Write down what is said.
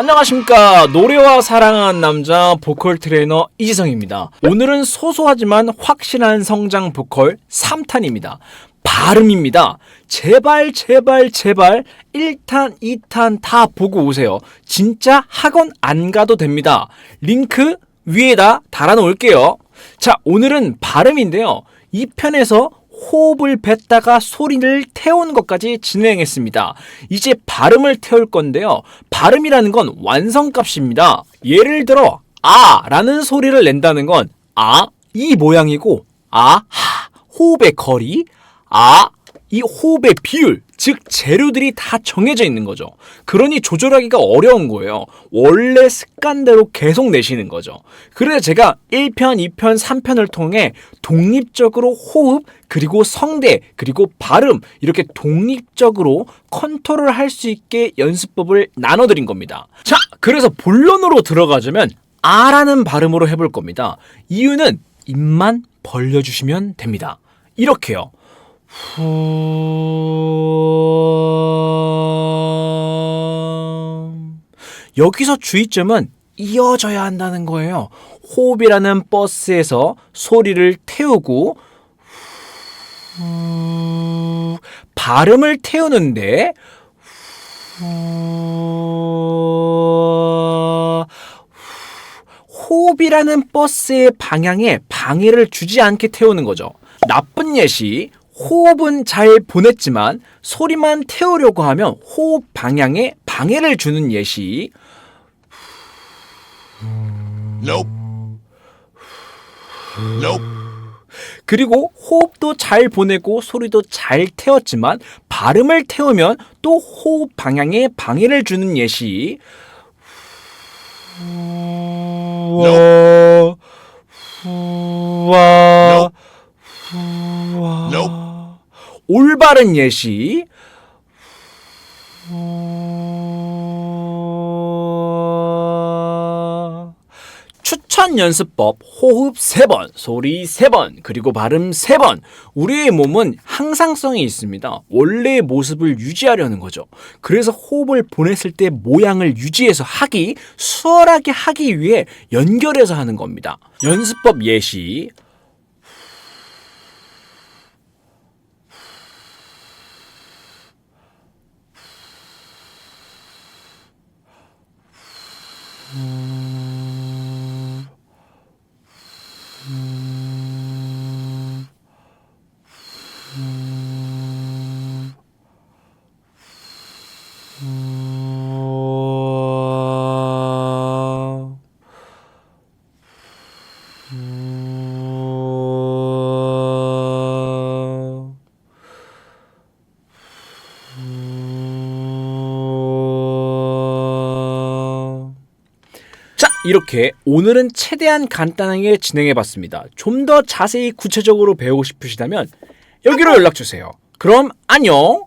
안녕하십니까. 노래와 사랑하는 남자 보컬 트레이너 이지성입니다. 오늘은 소소하지만 확실한 성장 보컬 3탄입니다. 발음입니다. 제발 제발 제발 1탄 2탄 다 보고 오세요. 진짜 학원 안 가도 됩니다. 링크 위에다 달아 놓을게요. 자 오늘은 발음인데요. 이 편에서 호흡을 뱉다가 소리를 태우는 것까지 진행했습니다. 이제 발음을 태울 건데요. 발음이라는 건 완성값입니다. 예를 들어 아 라는 소리를 낸다는 건 아 이 모양이고 아 하 호흡의 거리 아 이 호흡의 비율, 즉 재료들이 다 정해져 있는 거죠. 그러니 조절하기가 어려운 거예요. 원래 습관대로 계속 내시는 거죠. 그래서 제가 1편, 2편, 3편을 통해 독립적으로 호흡, 그리고 성대, 그리고 발음 이렇게 독립적으로 컨트롤 할 수 있게 연습법을 나눠드린 겁니다. 자, 그래서 본론으로 들어가자면 아라는 발음으로 해볼 겁니다. 이유는 입만 벌려주시면 됩니다. 이렇게요. 후... 여기서 주의점은 이어져야 한다는 거예요. 호흡이라는 버스에서 소리를 태우고 후... 발음을 태우는데 후... 호흡이라는 버스의 방향에 방해를 주지 않게 태우는 거죠. 나쁜 예시 호흡은 잘 보냈지만 소리만 태우려고 하면 호흡 방향에 방해를 주는 예시 Nope. Nope. 그리고 호흡도 잘 보내고 소리도 잘 태웠지만 발음을 태우면 또 호흡 방향에 방해를 주는 예시 후 올바른 예시 추천 연습법 호흡 3번, 소리 3번, 그리고 발음 3번. 우리의 몸은 항상성이 있습니다. 원래의 모습을 유지하려는 거죠. 그래서 호흡을 보냈을 때 모양을 유지해서 하기, 수월하게 하기 위해 연결해서 하는 겁니다. 연습법 예시. 자, 이렇게 오늘은 최대한 간단하게 진행해 봤습니다. 좀 더 자세히 구체적으로 배우고 싶으시다면 여기로 연락 주세요. 그럼 안녕.